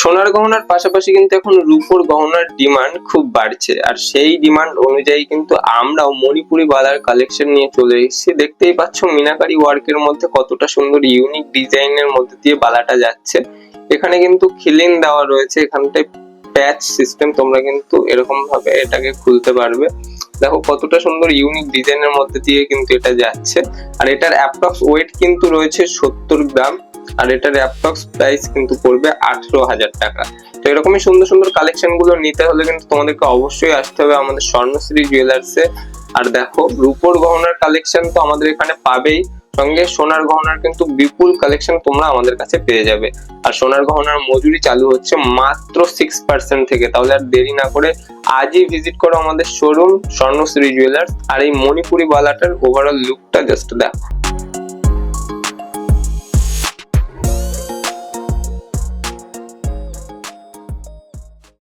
সোনার গহনার পাশাপাশি কিন্তু এখন রূপোর গহনার ডিমান্ড খুব বাড়ছে। আর সেই ডিমান্ড অনুযায়ী কিন্তু আমরাও মণিপুরি বালার কালেকশন নিয়ে চলে এসেছি। দেখতেই পাচ্ছ মিনাকারি ওয়ার্কের মধ্যে কতটা সুন্দর ইউনিক ডিজাইনের মধ্যে দিয়ে বালাটা যাচ্ছে। এখানে কিন্তু খিলিন দেওয়া রয়েছে। এখানটায় প্যাচ সিস্টেম তোমরা কিন্তু এরকম ভাবে এটাকে খুলতে পারবে। দেখো কতটা সুন্দর ইউনিক ডিজাইনের মধ্যে দিয়ে কিন্তু এটা যাচ্ছে। আর এটার অ্যাপ্রক্স ওয়েট কিন্তু রয়েছে সত্তর গ্রাম। আর এটার অ্যাপ্রক্স প্রাইস কিন্তু পড়বে আঠেরো হাজার টাকা। তো এরকমই সুন্দর সুন্দর কালেকশনগুলো নিতে হলে কিন্তু তোমাদেরকে অবশ্যই আসতে হবে আমাদের স্বর্ণশ্রী জুয়েলার্সে আর দেখো, রূপোর গহনার কালেকশন তো আমাদের এখানে পাবেই। সঙ্গে সোনার গহনার কিন্তু বিপুল কালেকশন তোমরা আমাদের কাছে পেয়ে যাবে। আর সোনার গহনার মজুরি চালু হচ্ছে মাত্র সিক্স পার্সেন্ট থেকে। তাহলে আর দেরি না করে আজই ভিজিট করো আমাদের শোরুম স্বর্ণশ্রী জুয়েলার্স আর এই মণিপুরি বালাটার ওভারঅল লুকটা জাস্ট দেখো।